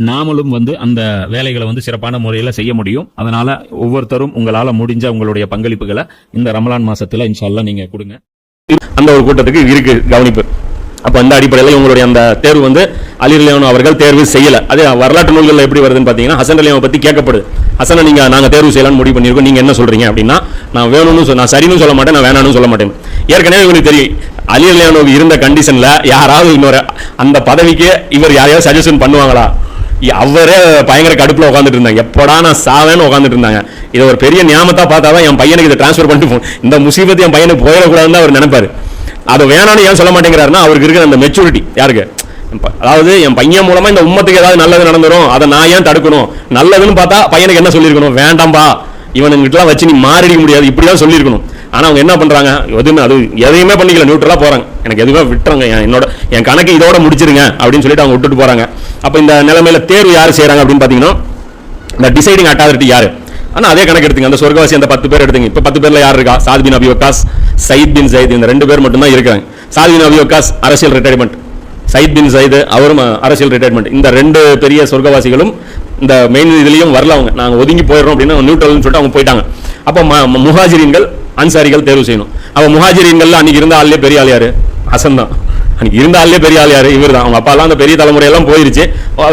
நாமளும் வந்து அந்த வேலைகளை வந்து சிறப்பான முறையில் செய்ய முடியும். அதனால ஒவ்வொருத்தரும் உங்களால் முடிஞ்ச உங்களுடைய பங்களிப்புகளை இந்த ரமலான் மாசத்துல இன்ஷால்லாம் நீங்க கொடுங்க. அந்த ஒரு கூட்டத்துக்கு இருக்கு கவனிப்பு. அப்போ அந்த அடிப்படையில் உங்களுடைய அந்த தேர்வு வந்து அலி ரலியானு அவர்கள் தேர்வு செய்யலை. அது வரலாற்று நூல்கள் எப்படி வருதுன்னு பார்த்தீங்கன்னா ஹசன் ரலியாவை பற்றி கேட்கப்படுது. ஹசனை நீங்கள் நாங்கள் தேர்வு செய்யலாம்னு முடிவு பண்ணிருக்கோம் நீங்கள் என்ன சொல்கிறீங்க அப்படின்னா நான் வேணும்னு சொல்- நான் சரின்னு சொல்ல மாட்டேன் நான் வேணாம்னு சொல்ல மாட்டேன். ஏற்கனவே இவங்களுக்கு தெரியும். அலி ரலியானுக்கு இருந்த கண்டிஷனில் யாராவது இன்னொரு அந்த பதவிக்கு இவர் யாரையாவது சஜஷன் பண்ணுவாங்களா? அவரே பயங்கர கடுப்பில் உட்காந்துட்டு இருந்தாங்க. எப்படா நான் சாவேன்னு உட்காந்துட்டு இருந்தாங்க. இதை ஒரு பெரிய நியாமத்தை பார்த்தா தான் என் பையனுக்கு இதை ட்ரான்ஸ்ஃபர் பண்ணிட்டு போ- இந்த முசீபத்து என் பையனுக்கு போயிடக்கூடாதுன்னு அவர் நினைப்பாரு. அது வேணாம்னு ஏன் சொல்ல மாட்டேங்கிறாருன்னா அவருக்கு இருக்கிற அந்த மெச்சூரிட்டி யாருக்கு? அதாவது என் பையன் மூலமா இந்த உம்மத்துக்கு ஏதாவது நல்லது நடந்துரும் அதை நான் ஏன் தடுக்கணும்? நல்லதுன்னு பார்த்தா பையனுக்கு என்ன சொல்லியிருக்கணும்? வேண்டாம்பா. இவனுங்கிட்டலாம் வச்சு நீ மாறிட முடியாது. இப்படிதான் சொல்லியிருக்கணும். ஆனால் அவங்க என்ன பண்ணுறாங்க எதுவுமே அது எதையுமே பண்ணிக்கல. நியூட்ரலாக போகிறாங்க எனக்கு எதுவுமே விட்டுறாங்க என் என்னோட என் கணக்கு இதோட முடிச்சிருங்க அப்படின்னு சொல்லிட்டு அவங்க விட்டுட்டு போகிறாங்க அப்போ இந்த நிலைமையில தேர்வு யார் செய்கிறாங்க அப்படின்னு பார்த்தீங்கன்னா இந்த டிசைடிங் அட்டாரிட்டி யார்? ஆனால் அதே கணக்கு எடுத்துங்க. அந்த சொர்க்கவாசி அந்த பத்து பேர் எடுத்துங்க. இப்போ பத்து பேரில் யார் இருக்கா? சாத் பின் அபி வக்காஸ் சயித் பின் சயித். இந்த ரெண்டு பேர் மட்டும்தான் இருக்காங்க சாத் பின் அபி வக்காஸ் அரசியல் ரிட்டையர்மெண்ட் சயித் பின் சயித் அவரும் அரசியல் ரிட்டையர்மெண்ட் இந்த ரெண்டு பெரிய சொர்க்கவாசிகளும் இந்த மெயின் இதுலேயும் வரல அவங்க. நாங்கள் ஒதுங்கி போயிடுறோம் அப்படின்னு நியூட்ரல்னு சொல்லிட்டு அவங்க போயிட்டாங்க. அப்போ ம- முஹாஜிரின்கள் அன்சாரிகள் தேர்வு செய்யணும். அப்போ முஹாஜிரின்கள்ல அன்றைக்கி இருந்த ஆள்லேயே பெரிய ஆள் யார்? ஹசன் தான். அன்னைக்கு இருந்த பெரிய ஆள் யார்? இவர் தான் அவங்க அப்பா எல்லாம் அந்த பெரிய தலைமுறையெல்லாம் போயிருச்சு.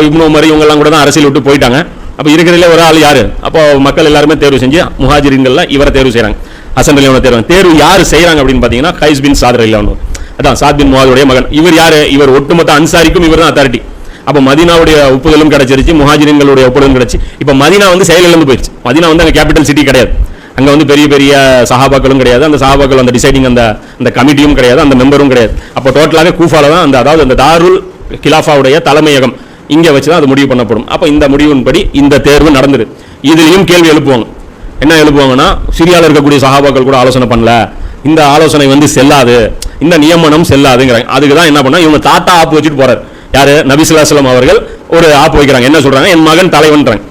இவ்வளோ மாதிரி இவங்கெல்லாம் கூட தான் அரசியல் விட்டு போயிட்டாங்க. அப்போ இருக்கிறதுல ஒரு ஆள் யார்? அப்போ மக்கள் எல்லாருமே தேர்வு செஞ்சு முஹாஜிரின்கள்ல இவரை தேர்வு செய்கிறாங்க அசம்பிளி அலியான தேர்வு தேர்வு யார் செய்கிறாங்க அப்படின்னு பார்த்தீங்கன்னா கைஸ் பின் சாதர் அலியானு அதான் சாத் பின் முஹாஜுடைய மகன். இவர் யார்? இவர் ஒட்டுமொத்த அன்சாரிக்கும் இவர் தான் அத்தாரிட்டி அப்போ மதினாவுடைய ஒப்புதலும் கிடச்சிருச்சு முஹாஜிரின்களுடைய ஒப்புதலும் கிடச்சி. இப்போ மதினா வந்து செயலிழந்து போயிடுச்சு மதினா வந்து அங்கே கேபிட்டல் சிட்டி கிடையாது. அங்கே வந்து பெரிய பெரிய சகாபாக்களும் கிடையாது. அந்த சகாபாக்கள் அந்த டிசைடிங் அந்த அந்த கமிட்டியும் கிடையாது. அந்த மெம்பரும் கிடையாது. அப்போ டோட்டலாக கூஃபால தான் அந்த அதாவது அந்த தாருல் கிலாஃபாவுடைய தலைமையகம் இங்கே வச்சு தான் அது முடிவு பண்ணப்படும். அப்போ இந்த முடிவின்படி இந்த தேர்வு நடந்தது. இதுலேயும் கேள்வி எழுப்புவாங்க. என்ன எழுப்புவாங்கன்னா சிரியாவில் இருக்கக்கூடிய சகாபாக்கள் கூட ஆலோசனை பண்ணல. இந்த ஆலோசனை வந்து செல்லாது. இந்த நியமனம் செல்லாதுங்கிறாங்க. அதுக்கு தான் என்ன பண்ணா இவங்க தாத்தா ஆப்பு வச்சுட்டு போறாரு. யாரு? நபிசுல்லாஸ்லாம் அவர்கள் ஒரு ஆப்பு வைக்கிறாங்க. என்ன சொல்றாங்க? என் மகன் தலைவன்றாங்க.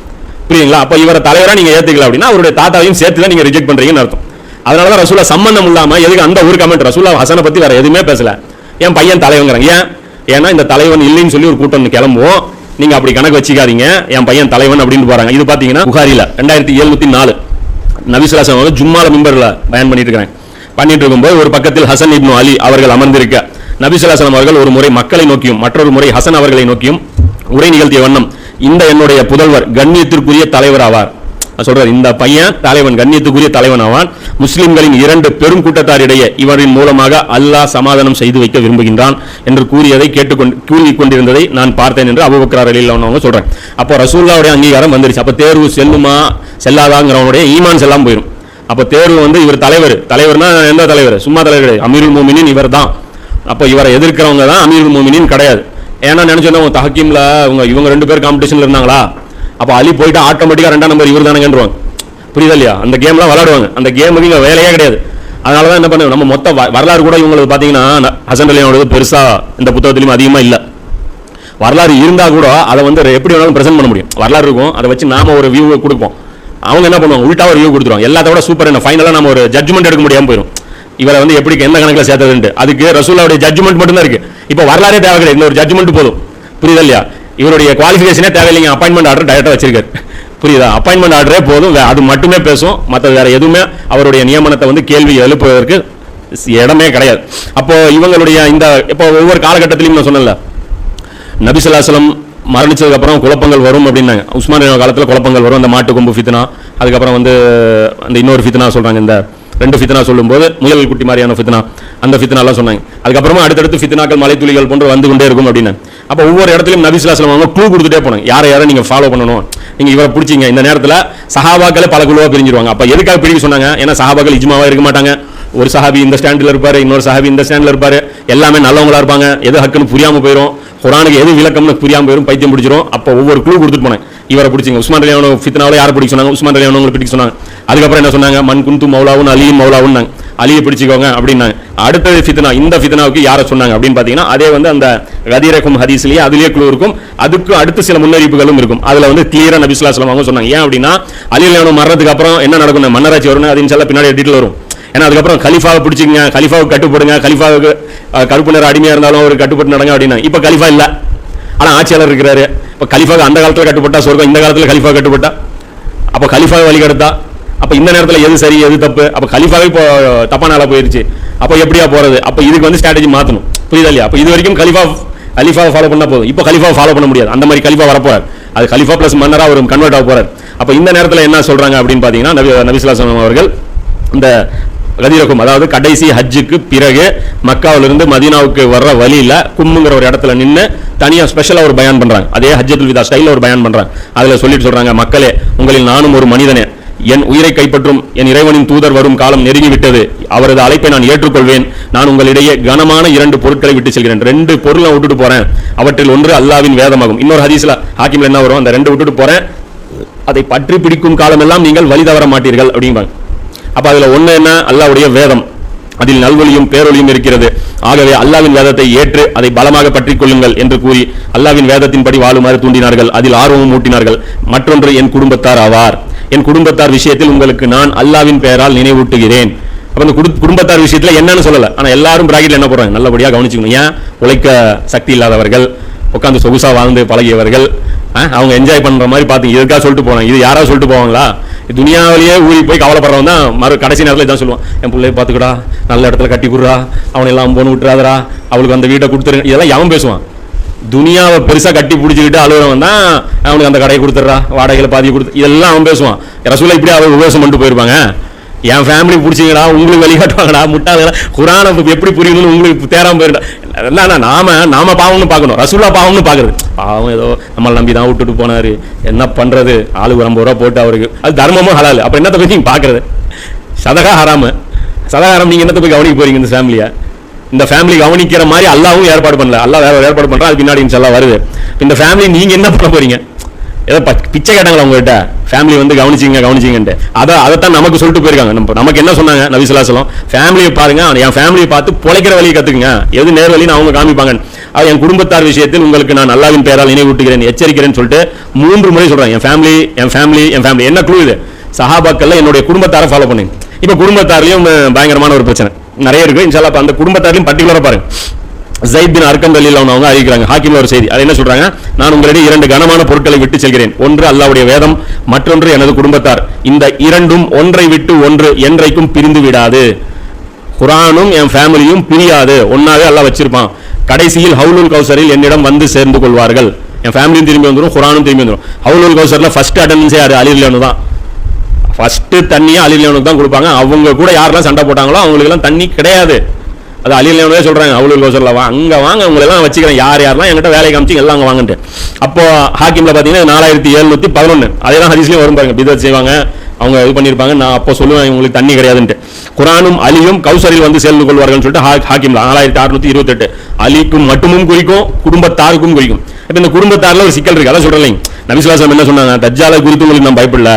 புரியுங்களா? அப்ப இவரை தலைவரா நீங்க ஏற்றுக்கல அப்படின்னா அவருடைய தாத்தாவையும் சேர்த்து தான் நீங்க ரிஜெக்ட் பண்ணுறீங்கன்னு அர்த்தம். அதனால தான் ரசூலா சம்பந்தம் இல்லாமல் எதுக்கு அந்த ஒரு கமெண்ட் ரசூலா ஹசனை பத்தி வேற எதுவுமே பேசலை. என் பையன் தலைவங்கிறாங்க ஏன்? ஏன்னா இந்த தலைவன் இல்லைன்னு சொல்லி ஒரு கூட்டம் கிளம்புவோம். நீங்க அப்படி கணக்கு வச்சுக்காதீங்க. என் பையன் தலைவன் அப்படின்னு போறாங்க. இது பாத்தீங்கன்னா புகாரில ரெண்டாயிரத்தி எழுபத்தி நாலு. நபிசுலாசம் அவங்க ஜும்மால மிம்பரில் பயன் பண்ணிட்டு இருக்காங்க பண்ணிட்டு இருக்கும்போது ஒரு பக்கத்தில் ஹசன் இப்னு அலி அவர்கள் அமர்ந்திருக்க. நபிசுலாசலம் அவர்கள் ஒரு முறை மக்களை நோக்கியும் மற்றொரு முறை ஹசன் அவர்களை நோக்கியும் உரை நிகழ்த்திய வண்ணம் இந்த என்னுடைய புதல்வர் கண்ணியத்திற்குரிய தலைவர் ஆவார் சொல்றார் இந்த பையன் தலைவன் கண்ணியத்துக்குரிய தலைவன் ஆவான் முஸ்லிம்களின் இரண்டு பெரும் கூட்டத்தாரிடையே இவரின் மூலமாக அல்லாஹ் சமாதானம் செய்து வைக்க விரும்புகின்றான் என்று கூறியதை கேட்டுக்கொண்டு கூறி கொண்டிருந்ததை நான் பார்த்தேன் என்று அபுபக்கர் அலில் அவங்க சொல்றேன் அப்போ ரசூல்லாவுடைய அங்கீகாரம் வந்துருச்சு. அப்போ தேர்வு செல்லுமா செல்லாதாங்கிறவனுடைய ஈமான் செல்லாமல் போயிடும் அப்போ தேர்வு வந்து இவர் தலைவர். தலைவர்னா எந்த தலைவர்? சும்மா தலைவர் அமீருல் மோமினின் இவர் தான் அப்போ இவரை எதிர்க்கிறவங்க தான் அமீருல் மோமினின் கிடையாது. ஏன்னா நினைச்சோன்னா தஹக்கீம்ல இவங்க இவங்க ரெண்டு பேர் காம்படிஷன்ல இருந்தாங்களா? அப்ப அலி போயிட்டு ஆட்டோமேட்டிக்கா ரெண்டாம் நம்பர் இவர் தானேங்கன்றுவாங்க. புரியுதா இல்லையா? அந்த கேம்லாம் விளையாடுவாங்க. அந்த கேமுக்கு இங்க வேலையே கிடையாது. அதனால தான் என்ன பண்ணுவோம் நம்ம மொத்த வ- வரலாறு கூட இவங்களுக்கு பார்த்தீங்கன்னா ஹசன் அலியோடது பெருசா இந்த புத்தகத்திலையும் அதிகமாக இல்லை. வரலாறு இருந்தால் கூட அதை வந்து எப்படி வேணாலும் பிரசன்ட் பண்ண முடியும். வரலாறு இருக்கும். அதை வச்சு நாம ஒரு வியூ கொடுப்போம். அவங்க என்ன பண்ணுவாங்க? உல்டா ஒரு வியூ கொடுத்துருவாங்க. எல்லாத்த விட சூப்பர் என்ன? ஃபைனலாக நம்ம ஒரு ஜட்ஜ்மெண்ட் எடுக்க முடியாமல் போயிடும் இவரை வந்து எப்படி எந்த கணக்கில் சேர்த்ததுன்ட்டு. அதுக்கு ரசூலாவுடைய ஜட்ஜ்மெண்ட் மட்டும்தான் இருக்குது இப்போ வரலாறே தேவை கிடையாது இன்னொரு ஒரு ஜட்ஜ்மெண்ட் போதும். புரியுதா இல்லையா? இவருடைய குவாலிஃபிகேஷனே தேவையில்லைங்க. அப்பாயின்மெண்ட் ஆர்டர் டைரக்டா வச்சிருக்காரு. புரியுதா? அப்பாயின்மெண்ட் ஆர்டரே போதும். அது மட்டுமே பேசும். மற்ற வேற எதுவுமே அவருடைய நியமனத்தை வந்து கேள்வி எழுப்புவதற்கு இடமே கிடையாது. அப்போ இவங்களுடைய இந்த இப்போ ஒவ்வொரு காலகட்டத்திலையும் நான் சொன்னேன்ல. நபிசுல்லாசலம் மரணிச்சதுக்கு அப்புறம் குழப்பங்கள் வரும் அப்படின்னாங்க. உஸ்மானிய காலத்தில் குழப்பங்கள் வரும். அந்த மாட்டு கொம்பு ஃபித்னா அதுக்கப்புறம் வந்து அந்த இன்னொரு ஃபித்னா சொல்றாங்க இந்த ரெண்டு ஃபித்னா சொல்லும்போது முயல் குட்டி மாதிரியான ஃபித்னா அந்த ஃபித்னாலாம் சொன்னாங்க. அதுக்கப்புறமா அடுத்தடுத்து ஃபித்னாக்கள் மலைத்துளிகள் போன்று வந்து கொண்டே இருக்கும் அப்படின்னு. அப்போ ஒவ்வொரு இடத்துலையும் நபிசுல்லாசலம் அவங்க க்ளூ கொடுத்துட்டே போனாங்க. யாரை யாரை நீங்கள் ஃபாலோ பண்ணணும்? நீங்கள் இவரை பிடிச்சிங்க. இந்த நேரத்தில் சஹாபாக்களே பல குழுவாக பிரிஞ்சிருவாங்க. அப்போ எதுக்காக பிடிக்க சொன்னாங்க? ஏன்னா சஹாபாக்கள் இஜ்மாவாக இருக்க மாட்டாங்க. ஒரு சஹாபி இந்த ஸ்டாண்டில் இருப்பார் இன்னொரு சஹாபி இந்த ஸ்டாண்டில் இருப்பார். எல்லாமே நல்லவங்களா இருப்பாங்க. எது ஹக்குன்னு புரியாமல் போயிடும் குரானுக்கு எது விளக்கம்னு புரியாமல் போயிடும் பைத்தியம் பிடிச்சிரும். அப்போ ஒவ்வொரு குழு கொடுத்துட்டு போனேன். இவரை பிடிச்சிங்க. உஸ்மான் அலியானோ ஃபித்னாவில் யாரை பிடிக்க சொன்னாங்க? உஸ்மான் அலியானோ பிடிக்க சொன்னாங்க. அதுக்கப்புறம் என்ன சொன்னாங்க? மண் குந்து மௌலாவும் அலியும் மௌலாவும் அலியை பிடிச்சிக்கோங்க அப்படின்னாங்க. அடுத்தது ஃபித்னா. இந்த ஃபித்னாவுக்கு யாரை சொன்னாங்க அப்படின்னு பார்த்தீங்கன்னா அதே வந்து அந்த கதீரகம் ஹதீஸ்லேயே அதுலேயே குழு இருக்கும். அதுக்கு அடுத்து சில முன்னறிவிப்புகளும் இருக்கும். அதில் வந்து கிளியரா நபிசுல்லாஸ்லாம் அவங்க சொன்னாங்க. ஏன் அப்படின்னா அலியலானோ மரணத்துக்கு அப்புறம் என்ன நடக்கும் மன்னராட்சி வரும் அது இன்ஷால்லா பின்னாடி எடிட்டில் வரும். ஏன்னா அதுக்கப்புறம் கலிஃபாவை பிடிச்சிங்க கலிஃபாவுக்கு கட்டுப்படுங்க கலிஃபாவுக்கு கருப்பு நிற அடிமையாக இருந்தாலும் அவர் கட்டுப்பட்டு நடங்க அப்படின்னா இப்போ கலிஃபா இல்லை. ஆனால் ஆட்சியாளர் இருக்கிறாரு. இப்போ கலிஃபாவுக்கு அந்த காலத்துல கட்டுப்பட்டா சொர்க்கம் இந்த காலத்தில் கலிஃபா கட்டுப்பட்டா? அப்போ கலிஃபாவை வழிகெடுத்தா? அப்போ இந்த நேரத்தில் எது சரி எது தப்பு? அப்போ கலிஃபாவே இப்போ தப்பான ஆளாக போயிருச்சு. அப்போ எப்படியா போகிறது அப்போ இதுக்கு வந்து ஸ்ட்ராட்டஜி மாற்றணும் புரியுதா இல்லையா? அப்போ இது வரைக்கும் கலிஃபா கலிஃபாவை ஃபாலோ பண்ணால் போதும். இப்போ கலிஃபாவை ஃபாலோ பண்ண முடியாது. அந்த மாதிரி கலிஃபா வரப்போறார். அது கலிஃபா பிளஸ் மன்னராக ஒரு கன்வெர்ட் ஆக போகிறார் அப்போ இந்த நேரத்தில் என்ன சொல்றாங்க அப்படின்னு பார்த்தீங்கன்னா நபி நபிசுலாசனம் அவர்கள் இந்த கதிரகும் அதாவது கடைசி ஹஜ்ஜுக்கு பிறகு மக்காவிலிருந்து மதீனாவுக்கு வர்ற வழியில் கும்முங்கிற ஒரு இடத்துல நின்று தனியாக ஸ்பெஷலாக ஒரு பயன் பண்ணுறாங்க அதே ஹஜ்ஜத்துல் விதா ஸ்டைல ஒரு பயன் பண்ணுறாங்க அதில் சொல்லிட்டு சொல்கிறாங்க மக்களே உங்களில் நானும் ஒரு மனிதனே. என் உயிரை கைப்பற்றும் என் இறைவனின் தூதர் வரும் காலம் நெருங்கிவிட்டது. அவரது அழைப்பை நான் ஏற்றுக்கொள்வேன். நான் உங்களிடையே கனமான இரண்டு பொருட்களை விட்டு செல்கிறேன். ரெண்டு பொருளை விட்டுட்டு போறேன். அவற்றில் ஒன்று அல்லாவின் வேதமாகும். இன்னொரு ஹதீஸ்ல ஹாக்கிம்ல என்ன வரும்? அந்த ரெண்டு விட்டுட்டு போறேன். அதை பற்றி பிடிக்கும் காலமெல்லாம் நீங்கள் வழி தவற மாட்டீர்கள். அப்படிம்பாங்க. அப்போ அதில் ஒன்று என்ன? அல்லாவுடைய வேதம். அதில் நல்வொலியும் பேரொழியும் இருக்கிறது. ஆகவே அல்லாவின் வேதத்தை ஏற்று அதை பலமாக பற்றிக் கொள்ளுங்கள் என்று கூறி அல்லாவின் வேதத்தின்படி வாழுமாறு தூண்டினார்கள். அதில் ஆர்வமும் ஊட்டினார்கள். மற்றொன்று என் குடும்பத்தார் ஆவார். என் குடும்பத்தார் விஷயத்தில் உங்களுக்கு நான் அல்லாவின் பெயரால் நினைவூட்டுகிறேன். அப்போ இந்த குடும்பத்தார் விஷயத்தில் என்னன்னு சொல்லலை. ஆனால் எல்லாரும் பிராக்கெட்ல என்ன போடுறாங்க? நல்லபடியாக கவனிச்சுக்கணும். ஏன்? உழைக்க சக்தி இல்லாதவர்கள் உட்காந்து சொகுசாக வாழ்ந்து பழகியவர்கள் அவங்க என்ஜாய் பண்ணுற மாதிரி பார்த்து இதுக்காக சொல்லிட்டு போனாங்க இது யாராவது சொல்லிட்டு போவாங்களா? துனியாவிலேயே ஊறி போய் கவலைப்படுறவன் தான் மறு கடைசி நேரத்தில் இதான் சொல்லுவான் என் பிள்ளைய பார்த்துக்கடா நல்ல இடத்துல கட்டி கொடுறா அவனை எல்லாம் போன விட்டுறாதரா அவளுக்கு அந்த வீட்டை கொடுத்துருங்க இதெல்லாம் எவன் பேசுவான்? துனியாவை பெருசாக கட்டி பிடிச்சிக்கிட்டு அழுகிறவன் தான் அவனுக்கு அந்த கடையை கொடுத்துட்றா வாடகையில் பாதி கொடுத்து இதெல்லாம் அவன் பேசுவான். ரசூலை இப்படி அவள் உபதேசம் பண்ணிட்டு போயிருப்பாங்க. என் ஃபேமிலி பிடிச்சிங்கடா உங்களுக்கு வழிகாட்டுவாங்கடா முட்டாளா குரானை எப்படி புரியணும்னு உங்களுக்கு தேராம போயிருந்தா என்ன நாம நாம பாவம்னு பார்க்கணும் ரசூலா பாவம்னு பார்க்கறது. பாவம் ஏதோ நம்மளை நம்பி தான் விட்டுட்டு போனாரு. என்ன பண்ணுறது ஆளுக்கு ஐம்பது ரூபா போட்டு அவருக்கு. அது தர்மமும் ஹலால். அப்போ என்னத்தை பற்றி பார்க்கறது? சதகா ஹராம. சதகா ஹராம் நீங்க என்னத்தை போய் கவனிக்க போறீங்க இந்த ஃபேமிலியை இந்த ஃபேமிலி கவனிக்கிற மாதிரி அல்லாவும் ஏற்பாடு பண்ணல. அல்லாஹ் வேற ஏற்பாடு பண்ணுறா அது பின்னாடி இன்ஷல்லா வருது. இந்த ஃபேமிலி நீங்கள் என்ன பண்ண போறீங்க? ஏதோ ப- பிச்சை கேட்டாங்களா உங்ககிட்ட? ஃபேமிலி வந்து கவனிச்சிங்க கவனிச்சிங்கன்ட்டு. அதை அதைத்தான் நமக்கு சொல்லிட்டு போயிருக்காங்க. நம்ம நமக்கு என்ன சொன்னாங்க? நபிசுல்லாசலம் ஃபேமிலியை பாருங்க என் ஃபேமிலியை பார்த்து பொழைக்கிற வழியை கற்றுக்குங்க எது நேர் வழின்னு அவங்க காமிப்பாங்க. அது என் குடும்பத்தார் விஷயத்தில் உங்களுக்கு நான் நல்லாவின் பெயரால் நினைவூட்டுகிறேன் எச்சரிக்கிறேன்னு சொல்லிட்டு மூன்று முறை சொல்கிறேன் என் ஃபேமிலி என் ஃபேமிலி என் ஃபேமிலி என்ன குழு இது? சஹாபாக்கள்ல என்னுடைய குடும்பத்தாரை ஃபாலோ பண்ணுங்க. இப்போ குடும்பத்தார்லயும் பயங்கரமான ஒரு பிரச்சனை. நிறைய இருக்குது இன்ஷால்லா அந்த குடும்பத்தார்லயும் பர்டிகுலராக பாருங்க. ஜெயித் பின் அர்க்கம் ரலில் அவங்க அறிவிக்கிறாங்க. ஹாக்கிம்ல ஒரு செய்தி. அது என்ன சொல்றாங்க நான் உங்களிடையே இரண்டு கனமான பொருட்களை விட்டு செல்கிறேன். ஒன்று அல்லாவுடைய வேதம் மற்றொன்று எனது குடும்பத்தார். இந்த இரண்டும் ஒன்றை விட்டு ஒன்று என்றைக்கும் பிரிந்து விடாது. குரானும் என் ஃபேமிலியும் பிரியாது. ஒன்னாவே அல்லா வச்சிருப்பான். கடைசியில் ஹவுலுல் கௌசரில் என்னிடம் வந்து சேர்ந்து கொள்வார்கள். என் ஃபேமிலியும் திரும்பி வந்துடும் குரானும் திரும்பி வந்துடும் ஹவுலுல் கௌசரில் ஃபர்ஸ்ட் அட்டண்டன்ஸே யாரு? அலிர்லேனு தான். ஃபர்ஸ்ட் தண்ணியை அலிர்லேனுக்கு தான் கொடுப்பாங்க. அவங்க கூட யாரெல்லாம் சண்டை போட்டாங்களோ அவங்களுக்கெல்லாம் தண்ணி கிடையாது. அது அழியலையே சொல்கிறாங்க அவ்வளோ கௌசர்ல வா அங்கே வாங்க உங்களெல்லாம் வச்சுக்கிறேன். யார் யாரெல்லாம் என்கிட்ட வேலை காமிச்சு எல்லாம் அங்கே வாங்கிட்டு அப்போ ஹாக்கிமில் பார்த்தீங்கன்னா நாலாயிரத்தி எழுநூற்றி பதினொன்று அதே தான் ஹதீஸ்லயும் வரும் பாருங்க. பிதத் செய்வாங்க அவங்க இது பண்ணியிருப்பாங்க நான் அப்போ சொல்லுவேன் உங்களுக்கு தண்ணி கிடையாதுன்ட்டு. குரானும் அலியும் கௌசரில் வந்து சேர்ந்து கொள்வார்கள்னு சொல்லிட்டு ஹா- ஹாக்கிம்ல நாலாயிரத்தி அறுநூத்தி இருபத்தெட்டு. அலிக்கும் மட்டுமும் குறிக்கும் குடும்பத்தாருக்கும் குறிக்கும். இப்போ இந்த குடும்பத்தாரில் ஒரு சிக்கல் இருக்கு. அதான் சொல்கிறேன் நபிசுவாசம் என்ன சொன்னாங்க? தஜ்ஜாலை குறித்து உங்களுக்கு நான் பயப்படல.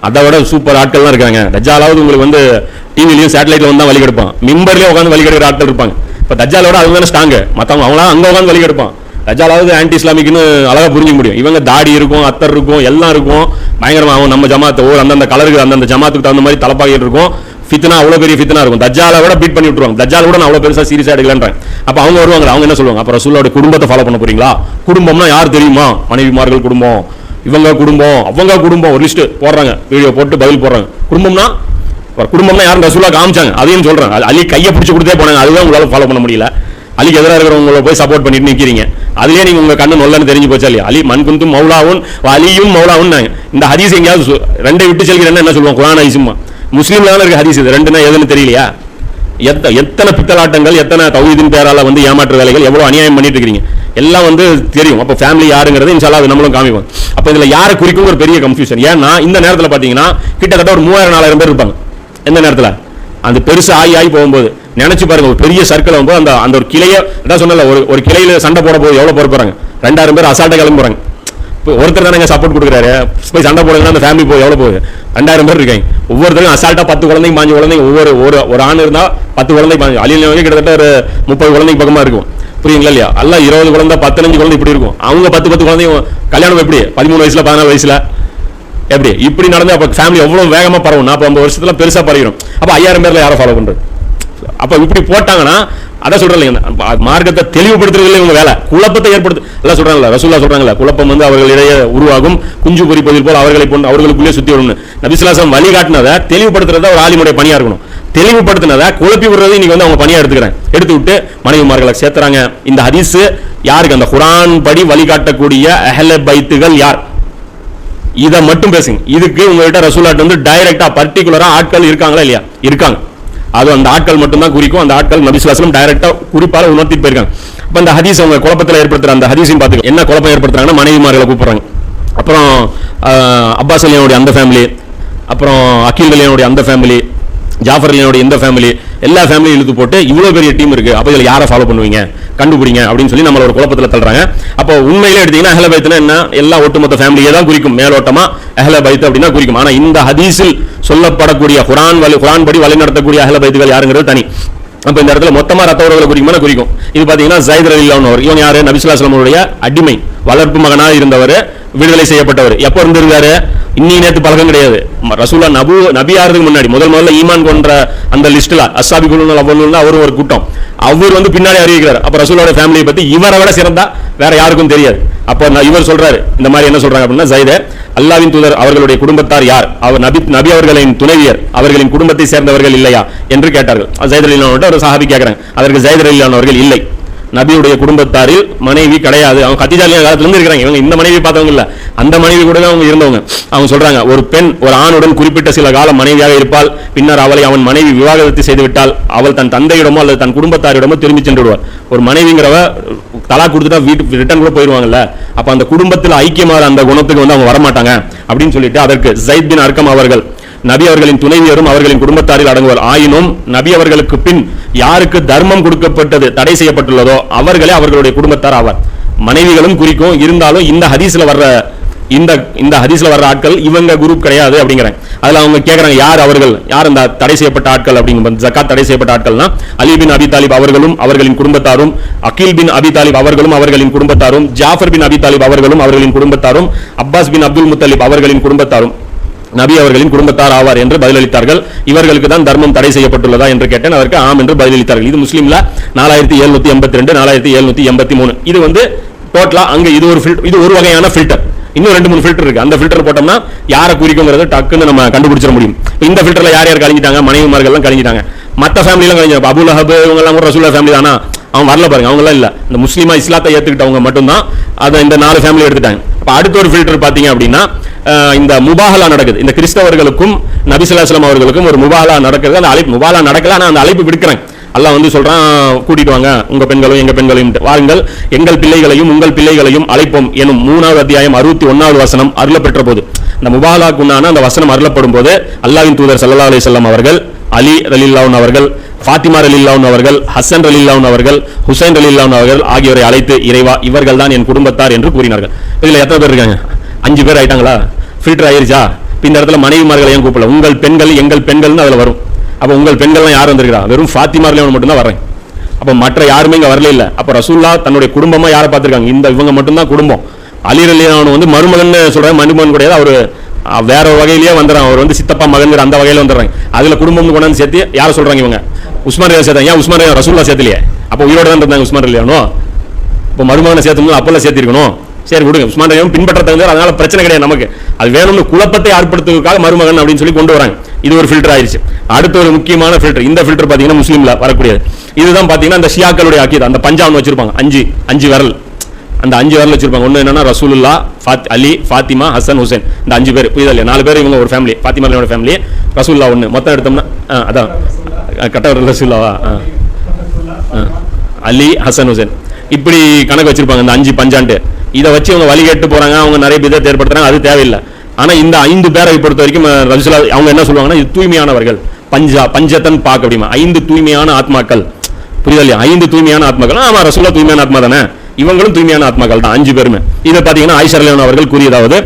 அதை விட சூப்பர் ஆட்கள்லாம் இருக்காங்க. தஜ்ஜாலாவது உங்களுக்கு வந்து டிவிலையும் சேட்டலைட்ல வந்து தான் வழி கெடுப்பான். மிம்பர்லயே உட்காந்து வழி கெடுக்கிற ஆட்கள் இருப்பாங்க. இப்போ தஜாலோட அவங்க தானே ஸ்ட்ராங்கு மற்றவங்க அவங்களாம் அங்கே உட்காந்து வழி கெடுப்பான். தஜாலாவது ஆன்டி இஸ்லாமிக்னு அழகா புரிஞ்சுக்க முடியும். இவங்க தாடி இருக்கும் அத்தர் இருக்கும் எல்லாம் இருக்கும். பயங்கரமா அவன் நம்ம ஜமாத்து ஓர் அந்தந்த கலருக்கு அந்தந்த ஜமாத்துக்கு தகுந்த மாதிரி தலைப்பாகிட்டு இருக்கும். ஃபித்னா அவ்வளோ பெரிய ஃபித்னா இருக்கும். தஜ்ஜாலை விட பீட் பண்ணி விட்டுருவாங்க. தஜ்ஜால கூட நான் அவ்வளோ பெருசாக சீரியஸாக எடுக்கலன்றேன். அப்போ அவங்க வருவாங்க அவங்க என்ன சொல்லுவாங்க? அப்புறம் ரசூலோட குடும்பத்தை ஃபாலோ பண்ண போறீங்களா? குடும்பம்னா யார் தெரியுமா? மனைவிமார்கள் குடும்பம். இவங்க குடும்பம் அவங்க குடும்பம். ஒரு லிஸ்ட் போடுறாங்க. வீடியோ போட்டு பதில் போடுறாங்க. குடும்பம்னா ஒரு குடும்பம்னா யாரும் ரசூலா காமிச்சாங்க. அதையும் சொல்கிறேன் அலி கையை பிடிச்சி கொடுத்தே போனாங்க. அதுதான் உங்களால் ஃபாலோ பண்ண முடியல. அலிக்கு எதிராக இருக்கிறவங்கள போய் சப்போர்ட் பண்ணிட்டு நிற்கிறீங்க அதுலேயே நீங்கள் உங்கள் கண்ணு நொல்லன்னு தெரிஞ்சு போச்சா இல்லையா? அலி மண் குந்தும் மௌலாவும் அலியும் மௌலாவும் இந்த ஹதீஸ் எங்கேயாவது ரெண்டை விட்டு செல்கிறேன்னு என்ன சொல்லுவோம்? குரான் ஹதீஸுமா முஸ்லீம்ல தானே இருக்க ஹதீஸ் இது. ரெண்டுனா எதுன்னு தெரியலையா? எத்த எத்தனை பித்தலாட்டங்கள் எத்தனை தௌஹீதின் பேரால வந்து ஏமாற்று வேலைகள் எவ்வளோ அநியாயம் பண்ணிட்டு இருக்கீங்க? எல்லாம் வந்து தெரியும். அப்போ ஃபேமிலி யாருங்கிறது இன்ஷால்லா அது நம்மளும் காமிப்போம். அப்போ இதில் யாரை குறிக்கும் ஒரு பெரிய கன்ஃபியூஷன் ஏன்னா இந்த நேரத்தில் பார்த்தீங்கன்னா கிட்டத்தட்ட ஒரு மூவாயிரம் நாலாயிரம் பேர் இருப்பாங்க. எந்த நேரத்தில்? அந்த பெருசு ஆகி ஆகி போகும்போது. நினைச்சு பாருங்க ஒரு பெரிய சர்க்கிள் வரும்போது அந்த அந்த ஒரு கிளைய அதான் சொன்னல ஒரு ஒரு கிளையில சண்டை போட போது எவ்வளோ போட போறாங்க? ரெண்டாயிரம் பேர் அசால்ட்டாக கிளம்பி இப்போ ஒருத்தர் தானே சப்போர்ட் கொடுக்குறாரு. போய் சண்டை போடுங்கன்னா அந்த ஃபேமிலி போய் எவ்வளோ போகுது? ரெண்டாயிரம் பேர் இருக்காங்க. ஒவ்வொருத்தரும் அசால்ட்டாக பத்து குழந்தைங்க பாஞ்சு குழந்தைங்க ஒவ்வொரு ஒரு ஒரு ஆண் இருந்தால் பத்து குழந்தைங்க பாஞ்சு அழியில் கிட்டத்தட்ட ஒரு முப்பது குழந்தைங்க பக்கமாக இருக்கும். புரியுங்களா இல்லையா? எல்லாம் இருபது குழந்தை பதினஞ்சு குழந்தை இப்படி இருக்கும். அவங்க பத்து பத்து குழந்தைங்க கல்யாணம் எப்படி? பதிமூணு வயசுல பதினாலு வயசுல? எப்படி? இப்படி நடந்து அப்போ ஃபேமிலி எவ்வளோ வேகமாக பரவும்? நாற்பது ஐம்பது வருஷத்துல பெருசாக பரவிடும் அப்போ ஐயாயிரம் பேரில் யாரை ஃபாலோ பண்ணுறது அப்போ இப்படி போட்டாங்கன்னா அதான் சொல்கிறேன் இல்லைங்க, மா- மார்க்கத்தை தெளிவுபடுத்துறதுல இவங்க வேலை. குழப்பத்தை ஏற்படுத்து எல்லாம் சொல்கிறாங்கல்ல ரசூல்லா சொல்கிறாங்கல்ல குழப்பம் வந்து அவர்களிடையே உருவாகும். குஞ்சு பொறிப்பதில் போல் அவர்களை போன்று அவர்களுக்குள்ளே சுற்றி வரும்னு. நபிசுலாசம் வழிகாட்டினதை தெளிவுபடுத்துறதா ஒரு ஆலிமுடைய பணியாக இருக்கணும். தெளிவுபடுத்தினதை குழப்பி விடுறது இன்னைக்கு வந்து அவங்க பணியாக எடுத்துக்கிறேன் எடுத்து விட்டு மனைவிமார்களை சேர்த்துறாங்க. இந்த ஹரிசு யாருக்கு? அந்த குரான் படி வழிகாட்டக்கூடிய அஹல பைத்துகள் யார்? இதை மட்டும் பேசுங்க. இதுக்கு உங்ககிட்ட ரசூலாட் வந்து டைரக்டா பர்டிகுலரா ஆட்கள் இருக்காங்களா இல்லையா? இருக்காங்க. அது அந்த ஆட்கள் மட்டும் தான் குறிக்கும். அந்த ஆட்கள் நபிசுலாசலம் டைரக்டா குறிப்பால உணர்த்தி போயிருக்காங்க. இப்போ அந்த ஹதீஸ் அவங்க குழப்பத்தில் ஏற்படுத்துற அந்த ஹதீஸையும் பார்த்துக்க. என்ன குழப்பம் ஏற்படுத்துறாங்கன்னா மனைவிமார்களை கூப்பிடுறாங்க. அப்புறம் அப்பாஸ் அலியானுடைய அந்த ஃபேமிலி அப்புறம் அகில் அலியனுடைய அந்த ஃபேமிலி ஜாஃபர் அலியானுடைய இந்த ஃபேமிலி எல்லா ஃபேமிலியும் இழுத்து போட்டு இவ்வளோ பெரிய டீம் இருக்குது அப்போ இதில் யாரை ஃபாலோ பண்ணுவீங்க? கண்டுபிடிங்க அப்படின்னு சொல்லி நம்மளோட குழப்பத்தில் தள்ளுறாங்க. அப்போ உண்மையிலே எடுத்தீங்கன்னா அஹ்ல என்ன? எல்லா ஒட்டுமொத்த ஃபேமிலியை தான் குறிக்கும். மேலோட்டமாக அஹ்லபைத் அப்படின்னா குறிக்கும். ஆனால் இந்த ஹதீஸில் சொல்லப்படக்கூடிய குரான் வழி குரான் படி வழி நடத்தக்கூடிய அஹ்ல யாருங்கிறது தனி. அப்போ இந்த இடத்துல மொத்தமாக ரத்த உறவுகளை குறிக்குமா. குறிக்கும் இது பார்த்தீங்கன்னா ஜைத் ரலில்லான்னு அவர் இவன் யார்? நபிசுல்லாஸ்லமுடைய அடிமை. வளர்ப்பு மகனா இருந்தவர் விடுதலை செய்யப்பட்டவர். எப்போ இருந்திருக்காரு இன்னி நேற்று பழக்கம் கிடையாது. ரசூலா நபு நபி ஆறதுக்கு முன்னாடி. முதல் முதல்ல ஈமான் கொன்ற அந்த லிஸ்ட்ல அசாபி குழுன்னு அவர்கள் அவரும் ஒரு கூட்டம். அவர் வந்து பின்னாடி அறிவிக்கிறார். அப்போ ரசூலோட ஃபேமிலியை பற்றி இவரை விட சிறந்தா வேற யாருக்கும் தெரியாது. அப்போ நான் இவர் சொல்றாரு இந்த மாதிரி என்ன சொல்றாங்க அப்படின்னா ஜைத அல்லாவின் தூதர் அவர்களுடைய குடும்பத்தார் யார்? அவர் நபி நபி அவர்களின் துணைவியர் அவர்களின் குடும்பத்தை சேர்ந்தவர்கள் இல்லையா? என்று கேட்டார்கள். ஜைதர் அலிலானவர்கிட்ட ஒரு சஹாபி கேட்கிறாங்க அதற்கு ஜைதர் அலிலானவர்கள் இல்லை. நபியுடைய குடும்பத்தாரில் மனைவி கிடையாது. அவங்க கத்திஜாலியா காலத்துலேருந்து இருக்கிறாங்க. இவங்க இந்த மனைவி பார்த்தவங்க இல்லை. அந்த மனைவி கூட அவங்க இருந்தவங்க. அவங்க சொல்றாங்க ஒரு பெண் ஒரு ஆணுடன் குறிப்பிட்ட சில காலம் மனைவியாக இருப்பால் பின்னர் அவளை அவன் மனைவி விவாகரத்து செய்துவிட்டால் அவள் தன் தந்தையிடமோ அல்லது தன் குடும்பத்தாரிடமோ திரும்பி சென்று விடுவார் ஒரு மனைவிங்கிறவ தலா கொடுத்துட்டா வீட்டு ரிட்டர்ன் கூட போயிடுவாங்கல்ல அப்போ அந்த குடும்பத்தில் ஐக்கியமாக அந்த குணத்துக்கு வந்து அவங்க வரமாட்டாங்க. அப்படின்னு சொல்லிட்டு அதற்கு ஜைத் பின் அர்க்கம் அவர்கள் நபி அவர்களின் துணைவியரும் அவர்களின் குடும்பத்தாரில் அடங்குவர். ஆயினும் நபி அவர்களுக்கு பின் யாருக்கு தர்மம் கொடுக்கப்பட்டது தடை செய்யப்பட்டுள்ளதோ அவர்களே அவர்களுடைய குடும்பத்தார் ஆவார். மனைவிகளும் குறிக்கும் இருந்தாலும் இந்த ஹதீஸ்ல வர்ற இந்த இந்த ஹதீஸ்ல வர்ற ஆட்கள் இவங்க குரூப் கிடையாது அப்படிங்கிறாங்க அதுல அவங்க கேட்கறாங்க யார் அவர்கள் யார் அந்த தடை செய்யப்பட்ட ஆட்கள் அப்படிங்கும்போது ஜக்காத் தடை செய்யப்பட்ட ஆட்கள்னா அலி பின் அபி தாலிப் அவர்களும் அவர்களின் குடும்பத்தாரும் அகில் பின் அபி தாலிப் அவர்களும் அவர்களின் குடும்பத்தாரும் ஜாஃபர் பின் அபி தாலிப் அவர்களும் அவர்களின் குடும்பத்தாரும் அப்பாஸ் பின் அப்துல் முத்தலிப் அவர்களின் குடும்பத்தாரும். நபி அவர்களின் குடும்பத்தார் ஆவார் என்று பதிலளித்தார்கள். இவர்களுக்கு தான் தர்மம் தடை செய்யப்பட்டுள்ளதா என்று கேட்டேன். அதற்கு ஆம் என்று பதிலளித்தார்கள். இது முஸ்லீம்ல நாலாயிரத்தி எழுநூத்தி எண்பத்தி ரெண்டு நாலாயிரத்தி எழுநூத்தி எண்பத்தி மூணு. இது வந்து டோட்டலா அங்க இது ஒரு இது ஒரு வகையான ஃபில்டர் இன்னும் ரெண்டு மூணு ஃபில்டர் இருக்கு. அந்த ஃபில்டர் போட்டோம்னா யாரை குறிக்குங்கிறத டக்குன்னு நம்ம கண்டுபிடிச்சிட முடியும். இந்த ஃபில்டர்ல யார் யார் கழிஞ்சிட்டாங்க? மனைவிமார்கள் எல்லாம் கழிஞ்சிட்டாங்க. மத்த ஃபேமிலி எல்லாம் கழிஞ்சாங்க அபுல் ஹப் இவங்க எல்லாம் கூட ரசூல்லா ஃபேமிலி தானா? அவன் வரல பாருங்க அவங்களாம் இல்லை. இந்த முஸ்லீமா இஸ்லாத்தை ஏற்றுக்கிட்டவங்க மட்டும்தான் அதை இந்த நாலு ஃபேமிலி எடுத்துட்டாங்க. இப்போ அடுத்த ஒரு ஃபில்டர் பார்த்தீங்க அப்படின்னா இந்த முபாகலா நடக்குது. இந்த கிறிஸ்தவர்களுக்கும் நபிசுல்லாஸ்லாம் அவர்களுக்கும் ஒரு முபாலா நடக்கிறது. அந்த அழைப்பு முபாலா நடக்கல நான் அந்த அழைப்பு விடுக்கிறேன் அல்லாஹ் வந்து சொல்றான் கூட்டிட்டு வாங்க உங்க பெண்களும் எங்க பெண்களையும் வாருங்கள் எங்கள் பிள்ளைகளையும் உங்கள் பிள்ளைகளையும் அழைப்போம் எனும் மூணாவது அத்தியாயம் அறுபத்தி ஒன்னாவது வசனம் அருளப்பெற்ற போது. இந்த முபாலாக்குண்டான அந்த வசனம் அருளப்படும் போது அல்லாவின் தூதர் சல்லா அலிசல்லாம் அவர்கள் அலி ரலில்லாவுன் அவர்கள் ஃபாத்திமா ரலில்லாவுன் அவர்கள் ஹசன் ரலில்லாவுன் அவர்கள் ஹுசைன் ரலில்லாவுன் அவர்கள் ஆகியோரை அழைத்து இறைவா இவர்கள் தான் என் குடும்பத்தார் என்று கூறினார்கள். இதில் எத்தனை பேர் இருக்காங்க? அஞ்சு பேர் ஆயிட்டாங்களா? ஃபில்டர் ஆயிருச்சா? இந்த இடத்துல மனைவிமார்களை ஏன் கூப்பிடல? உங்கள் பெண்கள் எங்கள் பெண்கள்னு அதில் வரும். அப்போ உங்கள் பெண்கள்லாம் யார் வந்திருக்கிறா? வெறும் ஃபாத்திமா மட்டும் மட்டும்தான் வரேன் அப்போ மற்ற யாருமே இங்கே வரல இல்லை. அப்போ ரசூல்லா தன்னுடைய குடும்பமாக யாரை பார்த்துருக்காங்க? இந்த இவங்க மட்டும்தான் குடும்பம். அலி ரலியானு வந்து மருமகன் சொல்றாங்க மருமகன் கிடையாது அவர் வேற ஒரு வகையிலேயே வந்துடுறான். அவர் வந்து சித்தப்பா மகன்கிற அந்த வகையில் வந்துடுறாங்க. அதில் குடும்பம்னு கொண்டாந்து சேர்த்து யாரை சொல்கிறாங்க இவங்க? உஸ்மான் ரலியா சேர்த்தாங்க ஏன் உஸ்மான் ரலியா ரசூல்லா சேர்த்துலையே? அப்போ உயிரோடு தான் இருந்தாங்க உஸ்மான் ரலியானோ இப்போ மருமகனை சேர்த்தும்போது அப்பெல்லாம் சேர்த்திருக்கணும். சரி விடுங்க. உஸ்மான் ரலியாவும் பின்பற்ற அதனால பிரச்சனை கிடையாது நமக்கு. அது வேணும்னு குழப்பத்தை ஏற்படுத்துவதற்காக மருமகன் அப்படின்னு சொல்லி கொண்டு வராங்க. இது ஒரு ஃபில்டர் ஆயிடுச்சு அடுத்த ஒரு முக்கியமான ஃபில்டர் இந்த ஃபில்டர் பார்த்தீங்கன்னா முஸ்லீமில் வரக்கூடியது. இதுதான் பார்த்தீங்கன்னா அந்த ஷியாக்களுடைய அக்கீது அந்த பஞ்சாப்னு வச்சிருப்பாங்க. அஞ்சு அஞ்சு விரல். அந்த அஞ்சு வரல வச்சிருப்பாங்க. ஒன்று என்னன்னா ரசூலுல்லா ஃபாத் அலி ஃபாத்திமா ஹசன் ஹுசேன். இந்த அஞ்சு பேர் புரியுதா இல்லையா? நாலு பேர் இவங்க ஒரு ஃபேமிலி ஃபாத்திமா அலியோட ஃபேமிலி ரசூல்லா ஒன்று மொத்தம் எடுத்தோம்னா ஆ, அதான். கட்டவர் ரசூல்லாவா ஆ. ஆ. Ali Hasan Hussain. இப்படி கணக்கு வச்சிருப்பாங்க இந்த அஞ்சு பஞ்சாண்டு. இதை வச்சு அவங்க வழி கேட்டு போறாங்க அவங்க நிறைய விதத்தை ஏற்படுத்துறாங்க அது தேவையில்லை. ஆனால் இந்த ஐந்து பேரை பொறுத்த வரைக்கும் அஹ், அவங்க என்ன சொல்லுவாங்கன்னா இது தூய்மையானவர்கள். பஞ்சா பஞ்சத்தன் பாக் அப்படிமா. ஐந்து தூய்மையான ஆத்மாக்கள். புரியுதா இல்லையா? ஐந்து தூய்மையான ஆத்மாக்கள். ஆமா ரசூல்லா தூய்மையான ஆத்மா தானே. இவங்களும் தூய்மையான ஆத்மாக்கள் தான் அஞ்சு பேருமே. இதை பார்த்தீங்கன்னா ஆயிஷா அவர்கள் கூறியதாவது